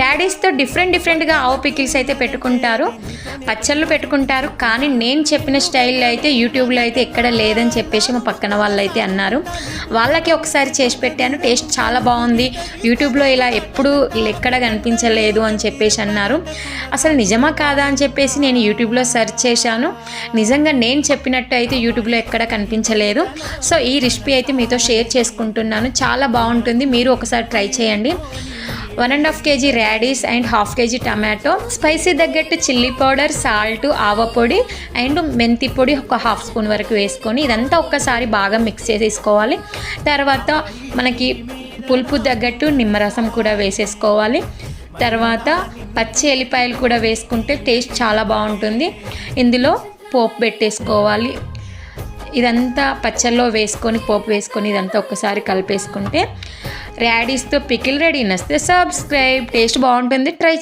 ర్యాడీస్తో different డిఫరెంట్గా ఆవు pickles అయితే పెట్టుకుంటారు. పచ్చళ్ళు పెట్టుకుంటారు. కానీ నేను చెప్పిన స్టైల్లో అయితే యూట్యూబ్లో అయితే ఎక్కడ లేదని చెప్పేసి మా పక్కన వాళ్ళు అయితే అన్నారు. వాళ్ళకి ఒకసారి చేసి పెట్టాను. టేస్ట్ చాలా బాగుంది. యూట్యూబ్లో ఇలా ఎప్పుడు ఎక్కడ కనిపించలేదు అని చెప్పేసి అన్నారు. అసలు నిజమా కాదా అని చెప్పేసి నేను యూట్యూబ్లో సెర్చ్ చేశాను. నిజంగా నేను చెప్పినట్టు అయితే యూట్యూబ్లో ఎక్కడ కనిపించలేదు. సో ఈ రెసిపీ అయితే మీతో షేర్ చేసుకుంటున్నాను. చాలా బాగుంటుంది. మీరు ఒకసారి ట్రై చేయండి. One and half KG radish and half KG tomato spicy తగ్గట్టు చిల్లీ పౌడర్ సాల్ట్ ఆవ పొడి అండ్ మెంతి పొడి ఒక హాఫ్ స్పూన్ వరకు వేసుకొని ఇదంతా ఒక్కసారి బాగా మిక్స్ చేసేసుకోవాలి. తర్వాత మనకి పులుపు తగ్గట్టు నిమ్మరసం కూడా వేసేసుకోవాలి. తర్వాత పచ్చి ఎల్లిపాయలు కూడా వేసుకుంటే టేస్ట్ చాలా బాగుంటుంది. ఇందులో పోపు పెట్టేసుకోవాలి. ఇదంతా పచ్చల్లో వేసుకొని పోపు వేసుకొని ఇదంతా ఒక్కసారి కలిపేసుకుంటే ర్యాడీస్తో పికిల్ రెడీ నస్తే సబ్స్క్రైబ్ టేస్ట్ బాగుంటుంది. ట్రై